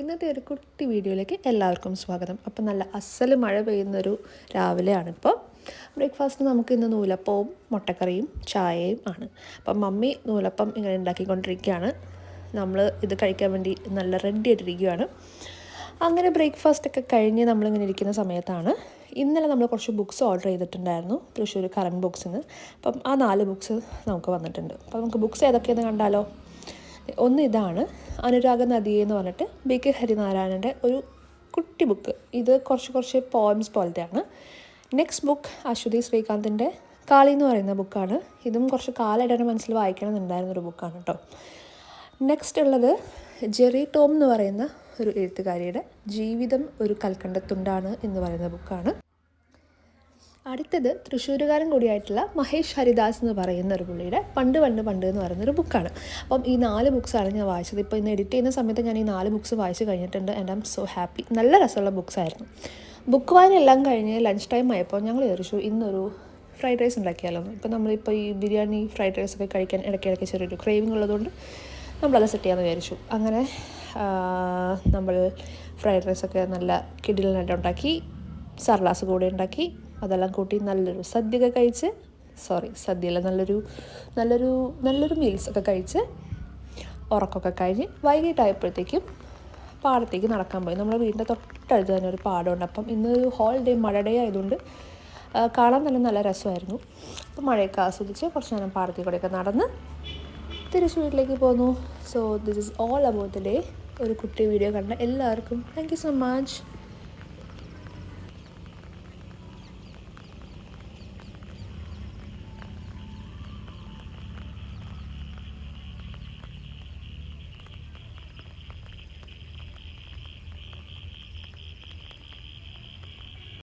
ഇന്നത്തെ ഒരു കുട്ടി വീഡിയോയിലേക്ക് എല്ലാവർക്കും സ്വാഗതം. അപ്പം നല്ല അസൽ മഴ പെയ്യുന്നൊരു രാവിലെയാണിപ്പോൾ ബ്രേക്ക്ഫാസ്റ്റിന് നമുക്ക് ഇന്ന് നൂലപ്പവും മുട്ടക്കറിയും ചായയും ആണ്. അപ്പം മമ്മി നൂലപ്പം ഇങ്ങനെ ഉണ്ടാക്കിക്കൊണ്ടിരിക്കുകയാണ്. നമ്മൾ ഇത് കഴിക്കാൻ വേണ്ടി നല്ല റെഡി ആയിട്ടിരിക്കുകയാണ്. അങ്ങനെ ബ്രേക്ക്ഫാസ്റ്റൊക്കെ കഴിഞ്ഞ് നമ്മളിങ്ങനെ ഇരിക്കുന്ന സമയത്താണ്. ഇന്നലെ നമ്മൾ കുറച്ച് ബുക്സ് ഓർഡർ ചെയ്തിട്ടുണ്ടായിരുന്നു. തൃശ്ശൂർ കറണ്ട് ബുക്സിൽ നിന്ന് അപ്പം ആ നാല് ബുക്സ് നമുക്ക് വന്നിട്ടുണ്ട്. അപ്പം നമുക്ക് ബുക്സ് ഏതൊക്കെയെന്ന് കണ്ടാലോ? ഒന്ന് ഇതാണ്. അനുരാഗ നദിയെ എന്ന് പറഞ്ഞിട്ട് ബി കെ ഹരിനാരായണന്റെ ഒരു കുട്ടി ബുക്ക്. ഇത് കുറച്ച് കുറച്ച് പോയംസ് പോലത്തെയാണ്. നെക്സ്റ്റ് ബുക്ക് അശ്വതി ശ്രീകാന്തിന്റെ കാളി എന്ന് പറയുന്ന ബുക്കാണ് ഇതും കുറച്ച് എന്റെ മനസ്സിൽ വായിക്കണം എന്നുണ്ടായിരുന്ന ഒരു ബുക്കാണ് കേട്ടോ നെക്സ്റ്റ് ഉള്ളത് ജെറി ടോം എന്ന് പറയുന്ന ഒരു എഴുത്തുകാരിയുടെ ജീവിതം ഒരു കൽക്കണ്ടത്തുണ്ടാണ് എന്ന് പറയുന്ന ബുക്കാണ് അടുത്തത് തൃശ്ശൂരുകാരൻ കൂടിയായിട്ടുള്ള മഹേഷ് ഹരിദാസ് എന്ന് പറയുന്ന ഒരു പുള്ളിയുടെ പണ്ട് പണ്ട് പണ്ട് എന്ന് പറയുന്ന ഒരു ബുക്കാണ്. അപ്പം ഈ നാല് ബുക്സാണ് ഞാൻ വായിച്ചത്. ഇപ്പോൾ ഇന്ന് എഡിറ്റ് ചെയ്യുന്ന സമയത്ത് ഞാൻ ഈ നാല് ബുക്സ് വായിച്ച് കഴിഞ്ഞിട്ടുണ്ട് ആൻഡ് ഐ സോ ഹാപ്പി നല്ല രസമുള്ള ബുക്സ് ആയിരുന്നു. ബുക്ക് വായന എല്ലാം കഴിഞ്ഞ് ലഞ്ച് ടൈം ആയപ്പോൾ ഞങ്ങൾ വിചാരിച്ചു ഇന്നൊരു ഫ്രൈഡ് റൈസ് ഉണ്ടാക്കിയാലോ. ഇപ്പം നമ്മളിപ്പോൾ ഈ ബിരിയാണി ഫ്രൈഡ് റൈസ് ഒക്കെ കഴിക്കാൻ ഇടയ്ക്കിടയ്ക്ക് ചെറിയൊരു ക്രേവിംഗ് ഉള്ളതുകൊണ്ട് നമ്മളത് സെറ്റ് ചെയ്യാമെന്ന് വിചാരിച്ചു. അങ്ങനെ നമ്മൾ ഫ്രൈഡ് റൈസൊക്കെ നല്ല കിടിലനായിട്ട് ഉണ്ടാക്കി സർലാസ് കൂടെ ഉണ്ടാക്കി അതെല്ലാം കൂട്ടി നല്ലൊരു സദ്യയൊക്കെ കഴിച്ച് സോറി സദ്യയിലെ നല്ലൊരു നല്ലൊരു നല്ലൊരു മീൽസ് ഒക്കെ കഴിച്ച് ഉറക്കമൊക്കെ കഴിഞ്ഞ് വൈകിട്ടായപ്പോഴത്തേക്കും പാടത്തേക്ക് നടക്കാൻ പോയി. നമ്മുടെ വീടിന്റെ തൊട്ടടുത്ത് തന്നെ ഒരു പാടമുണ്ട്. അപ്പം ഇന്ന് ഹോൾ ഡേ മഴ ഡേ ആയതുകൊണ്ട് കാണാൻ തന്നെ നല്ല രസമായിരുന്നു. അപ്പം മഴയൊക്കെ ആസ്വദിച്ച് കുറച്ച് നേരം പാടത്തിൽ കൂടെയൊക്കെ നടന്ന് തിരിച്ച് വീട്ടിലേക്ക് പോന്നു. So this is all about the day ഒരു കുട്ടി വീഡിയോ കണ്ട എല്ലാവർക്കും. Thank you so much